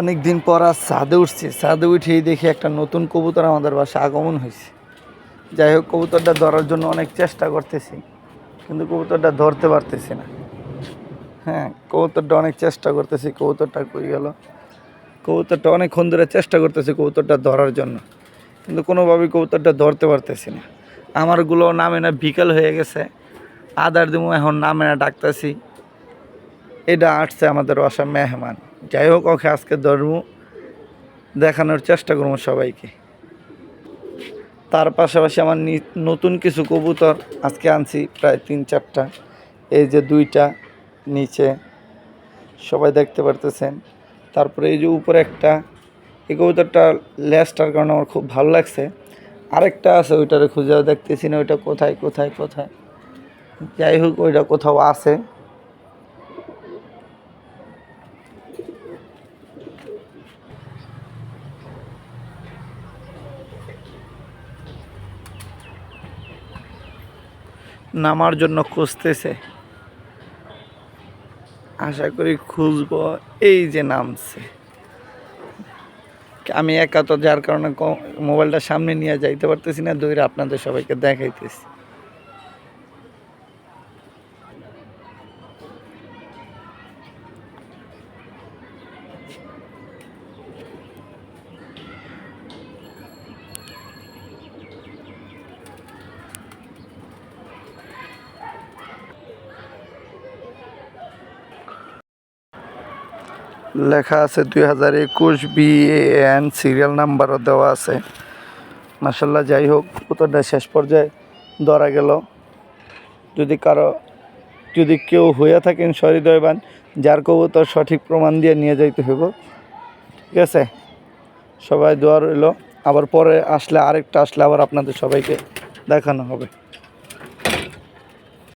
অনেক দিন পর আর ছাদে উঠছি। ছাদে উঠেই দেখি একটা নতুন কবুতর আমাদের বাসায় আগমন হয়েছে। যাই হোক, কবুতরটা ধরার জন্য অনেক চেষ্টা করতেছি, কিন্তু কবুতরটা ধরতে পারতেছি না। হ্যাঁ কবুতরটা অনেক চেষ্টা করতেছি, কবুতরটা কই গেল? কবুতরটা অনেকক্ষণ ধরে চেষ্টা করতেছি কবুতরটা ধরার জন্য, কিন্তু কোনোভাবেই কবুতরটা ধরতে পারতেছি না। আমারগুলো নামে না বিকাল হয়ে গেছে। আদার দিমু, এখন নামে না ডাকতেছি। এটা আসছে আমাদের বাসা মেহমান। যাই হোক, ওকে আজকে ধরবো, দেখানোর চেষ্টা করব সবাইকে। তার পাশাপাশি আমার নতুন কিছু কবুতর আজকে আনছি, প্রায় তিন চারটা। এই যে দুইটা নিচে, সবাই দেখতে পারতেছেন। তারপরে এই যে উপরে একটা, এই কবুতরটা লেজটার কারণে আমার খুব ভালো লাগছে। আরেকটা আছে, ওইটারে খুঁজেও দেখতেছি না, ওইটা কোথায় কোথায় কোথায়? যাই হোক, ওইটা কোথাও আছে। নামার জন্য খুঁজতেছে। আশা করি খুঁজবো। এই যে নামছে। আমি একা তো যার কারণে মোবাইলটা সামনে নিয়ে যাইতে পারতেছি না দৌড়ে আপনাদের সবাইকে দেখাইতেছি। লেখা আছে দুই হাজার একুশ বিএন সিরিয়াল নাম্বারও দেওয়া আছে। মাসাল্লাহ যাই হোক কবুতরটা শেষ পর্যায়ে ধরা গেল। যদি কারও, যদি কেউ হইয়া থাকেন সহৃদয়বান, যার কবুতর সঠিক প্রমাণ দিয়ে নিয়ে যাইতে হইব, ঠিক আছে? সবাই দোয়া রইল। আবার পরে আসলে আরেকটা আসলে আবার আপনাদের সবাইকে দেখানো হবে।